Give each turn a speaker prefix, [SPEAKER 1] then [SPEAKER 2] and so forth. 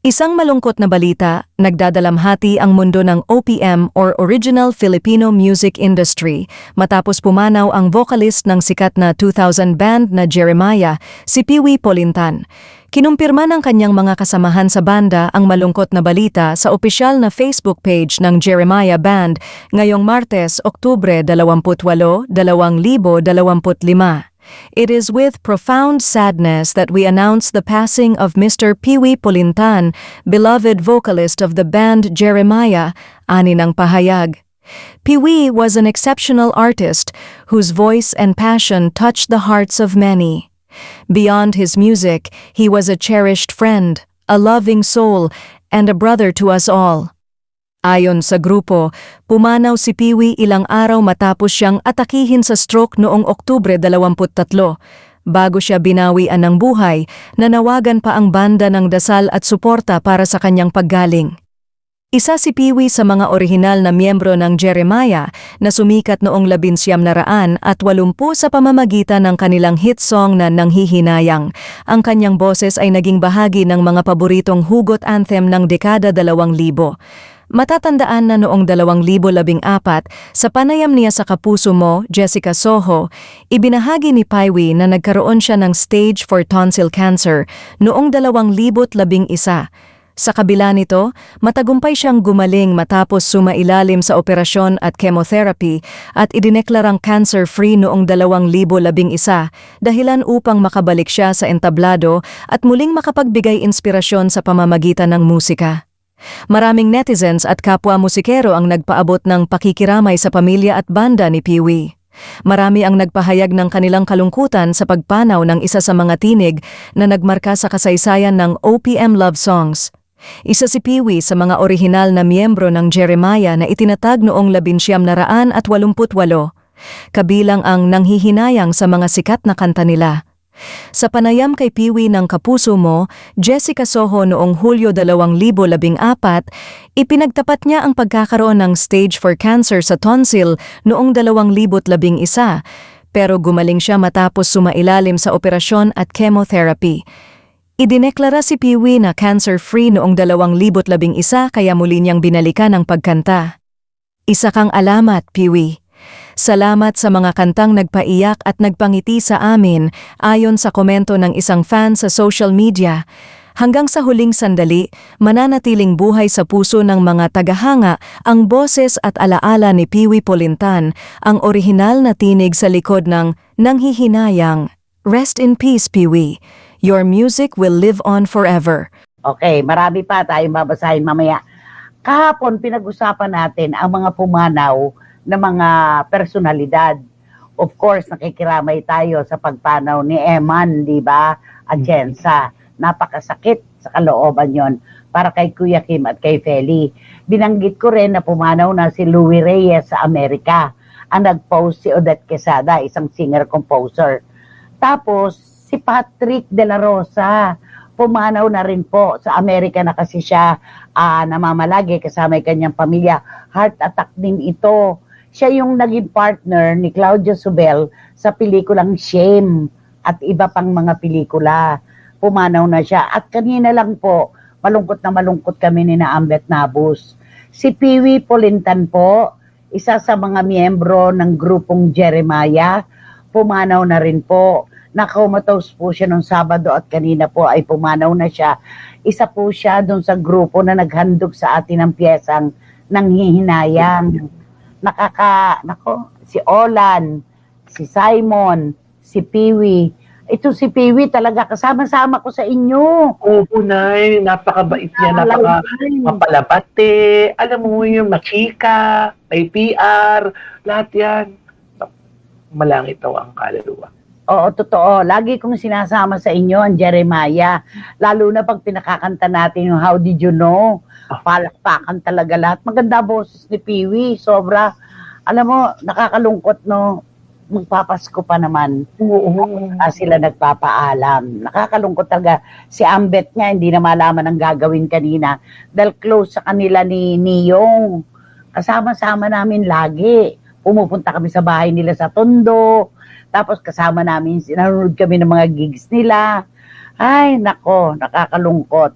[SPEAKER 1] Isang malungkot na balita, nagdadalamhati ang mundo ng OPM or Original Filipino Music Industry matapos pumanaw ang vocalist ng sikat na 2000 band na Jeremiah, si Piwi Polintan. Kinumpirma ng kanyang mga kasamahan sa banda ang malungkot na balita sa opisyal na Facebook page ng Jeremiah Band ngayong Martes, Oktubre 28, 2025. It is with profound sadness that we announce the passing of Mr. Piwi Polintan, beloved vocalist of the band Jeremiah, ani ng pahayag. Piwi was an exceptional artist whose voice and passion touched the hearts of many. Beyond his music, he was a cherished friend, a loving soul, and a brother to us all. Ayon sa grupo, pumanaw si Piwi ilang araw matapos siyang atakihin sa stroke noong Oktubre 23. Bago siya binawian ng buhay, nanawagan pa ang banda ng dasal at suporta para sa kanyang paggaling. Isa si Piwi sa mga orihinal na miyembro ng Jeremiah na sumikat noong labinsyam na at walumpu sa pamamagitan ng kanilang hit song na Nanghihinayang. Ang kanyang boses ay naging bahagi ng mga paboritong hugot anthem ng dekada 2000. Matatandaan na noong 2014 sa panayam niya sa kapuso mo, Jessica Soho, ibinahagi ni Paiwi na nagkaroon siya ng stage for tonsil cancer noong 2011. Sa kabila nito, matagumpay siyang gumaling matapos sumailalim sa operasyon at chemotherapy at idineklarang cancer-free noong 2011 dahilan upang makabalik siya sa entablado at muling makapagbigay inspirasyon sa pamamagitan ng musika. Maraming netizens at kapwa musikero ang nagpaabot ng pakikiramay sa pamilya at banda ni Piwi. Marami ang nagpahayag ng kanilang kalungkutan sa pagpanaw ng isa sa mga tinig na nagmarka sa kasaysayan ng OPM love songs. Isa si Piwi sa mga orihinal na miyembro ng Jeremiah na itinatag noong labinsyam na raan at walumputwalo, kabilang ang nanghihinayang sa mga sikat na kanta nila. Sa panayam kay Piwi ng Kapuso Mo, Jessica Soho noong Hulyo 2014, ipinagtapat niya ang pagkakaroon ng stage for cancer sa tonsil noong 2011 pero gumaling siya matapos sumailalim sa operasyon at chemotherapy. Idineklara si Piwi na cancer-free noong 2011 kaya muli niyang binalikan ang pagkanta. Isa kang alamat, Piwi. Salamat sa mga kantang nagpaiyak at nagpangiti sa amin ayon sa komento ng isang fan sa social media. Hanggang sa huling sandali, mananatiling buhay sa puso ng mga tagahanga ang boses at alaala ni Piwi Polintan, ang orihinal na tinig sa likod ng Nanghihinayang. Rest in peace, Piwi. Your music will live on forever.
[SPEAKER 2] Okay, marami pa tayong babasahin mamaya. Kahapon pinag-usapan natin ang mga pumanaw na mga personalidad. Of course, nakikiramay tayo sa pagpanaw ni Eman, di ba? Atienza. Napakasakit sa kalooban yon para kay Kuya Kim at kay Feli. Binanggit ko rin na pumanaw na si Louie Reyes sa Amerika. Ang nag-post si Odette Quesada, isang singer-composer. Tapos, si Patrick De La Rosa, pumanaw na rin po sa Amerika na kasi siya ah, namamalagi kasama yung kanyang pamilya. Heart attack din ito. Siya yung naging partner ni Claudio Subel sa pelikulang Shame at iba pang mga pelikula. Pumanaw na siya. At kanina lang po, malungkot na malungkot kami ni na Ambet Nabus. Si Piwi Polintan po, isa sa mga miyembro ng grupong Jeremiah, pumanaw na rin po. Nakamatose po siya nung Sabado at kanina po ay pumanaw na siya. Isa po siya doon sa grupo na naghandog sa atin ng piyesang nanghihinayang. Nakaka, nako, si Olan, si Simon, si Piwi. Ito si Piwi talaga kasama-sama ko sa inyo.
[SPEAKER 3] Opo, Nay. Napakabait niya. Napaka mapalabate. Alam mo yung machika, may PR, lahat yan. Malangit daw ang kaluluwa.
[SPEAKER 2] Oo, totoo. Lagi kong sinasama sa inyo ang Jeremiah. Lalo na pag pinakakanta natin yung How Did You Know? Palakpakan talaga lahat. Maganda boses ni Piwi. Sobra. Alam mo, nakakalungkot, no? Magpapasko pa naman.
[SPEAKER 3] Oo.
[SPEAKER 2] Ah, sila nagpapaalam. Nakakalungkot talaga. Si Ambet nga, hindi na malaman ang gagawin kanina. Dahil close sa kanila ni Niyong. Kasama-sama namin lagi. Pumupunta kami sa bahay nila sa Tondo. Tapos kasama namin, nanonood kami ng mga gigs nila. Ay, nako, nakakalungkot.